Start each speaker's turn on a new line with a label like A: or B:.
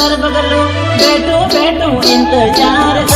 A: પાળે બેઠો નાનક સર